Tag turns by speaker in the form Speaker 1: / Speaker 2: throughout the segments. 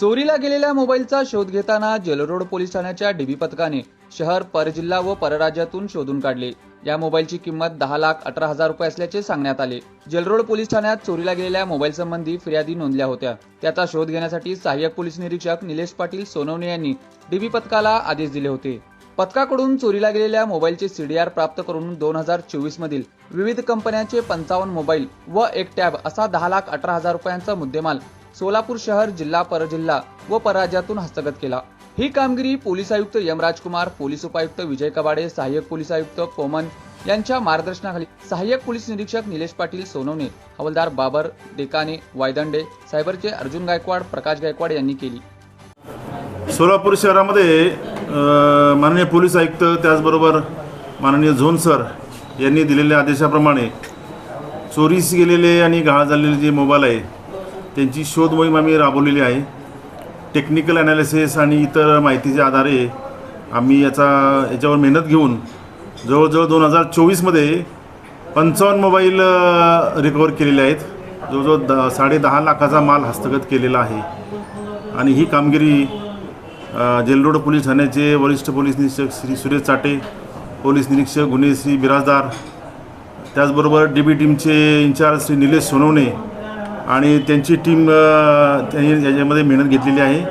Speaker 1: चोरीला गेलेल्या मोबाईलचा शोध घेताना जलरोड पोलीस ठाण्याच्या डीबी पथकाने शहर परजिल्हा व परराज्यातून शोधून काढले. या मोबाईलची किंमत दहा लाख अठरा हजार रुपये असल्याचे सांगण्यात आले. जलरोड पोलीस ठाण्यात चोरीला गेलेल्या मोबाईल संबंधी फिर्यादी नोंदल्या होत्या. त्याचा शोध घेण्यासाठी सहाय्यक पोलीस निरीक्षक निलेश पाटील सोनवणे यांनी डीबी पथकाला आदेश दिले होते. पथकाकडून चोरीला गेलेल्या मोबाईलचे सीडीआर प्राप्त करून दोन हजार चोवीस मधील विविध कंपन्यांचे पंचावन्न मोबाईल व एक टॅब असा दहा लाख अठरा हजार रुपयांचा मुद्देमाल सोलापूर शहर जिल्हा परजिल्हा व पराज्यातून हस्तगत केला. ही कामगिरी पोलीस आयुक्त यम राजकुमार पोलीस उपायुक्त विजय कबाडे सहाय्यक पोलीस आयुक्त कोमन यांच्या मार्गदर्शनाखाली सहाय्यक पोलीस निरीक्षक निलेश पाटील सोनवणे हवालदार बाबर डेकाने वायदंडे सायबरचे अर्जुन गायकवाड प्रकाश गायकवाड यांनी केली.
Speaker 2: सोलापूर शहरामध्ये माननीय पोलीस आयुक्त त्याचबरोबर माननीय झोन सर यांनी दिलेल्या आदेशाप्रमाणे चोरीस गेलेले आणि गहाळ झालेले जे मोबाईल आहे त्यांची शोध मोहीम आम्ही राबवलेली आहे. टेक्निकल ॲनालिसिस आणि इतर माहितीच्या आधारे आम्ही याचा याच्यावर मेहनत घेऊन जवळजवळ दोन हजार चोवीसमध्ये पंचावन्न मोबाईल रिकवर केलेले आहेत. जवळजवळ द साडे दहा लाखाचा माल हस्तगत केलेला आहे. आणि ही कामगिरी जेलरोड पोलीस ठाण्याचे वरिष्ठ पोलीस निरीक्षक श्री सुरेश चाटे पोलीस निरीक्षक गुन्हे श्री बिराजदार त्याचबरोबर डी बी टीमचे इन्चार्ज श्री निलेश सोनवणे आणि त्यांची टीम त्यांनी याच्यामध्ये मेहनत घेतलेली आहे.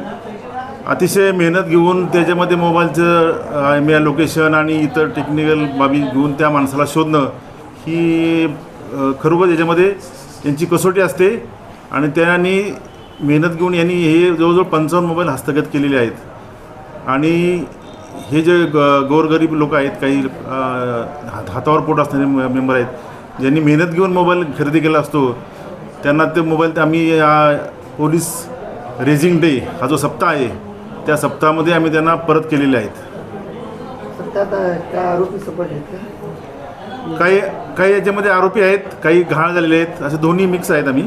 Speaker 2: अतिशय मेहनत घेऊन त्याच्यामध्ये मोबाईलचं एम या लोकेशन आणि इतर टेक्निकल बाबी घेऊन त्या माणसाला शोधणं ही खरोखर याच्यामध्ये यांची कसोटी असते. आणि त्यांनी मेहनत घेऊन यांनी हे जवळजवळ पंचावन्न मोबाईल हस्तगत केलेले आहेत. आणि हे जे ग गोरगरीब लोक आहेत काही हातावर पोट असणारे मेंबर आहेत ज्यांनी मेहनत घेऊन मोबाईल खरेदी केला असतो त्यांना ते मोबाईल ते आम्ही या पोलीस रेझिंग डे हा जो सप्ताह आहे त्या सप्ताहामध्ये आम्ही त्यांना परत केलेले आहेत. काही काही याच्यामध्ये आरोपी आहेत काही घाण झालेले आहेत असे दोन्ही मिक्स आहेत आम्ही.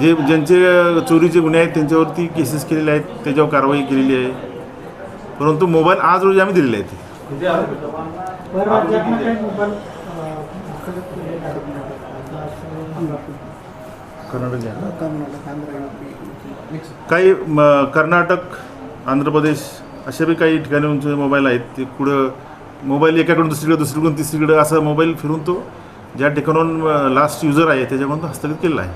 Speaker 2: जे ज्यांचे चोरीचे गुन्हे आहेत त्यांच्यावरती केसेस केलेले आहेत त्याच्यावर कारवाई केलेली आहे. परंतु मोबाईल आज रोजी आम्ही दिलेले आहेत. कर्नाटक. काही म, कर्नाटक आंध्र प्रदेश असे बी काही ठिकाणी मोबाईल आहेत ते पुढं मोबाईल एकाकडून दुसरीकडे दुसरीकडून तिसरीकडे असा मोबाईल फिरून तो ज्या ठिकाणून लास्ट युजर आहे त्याच्याकडून तो हस्तगत केलेला आहे.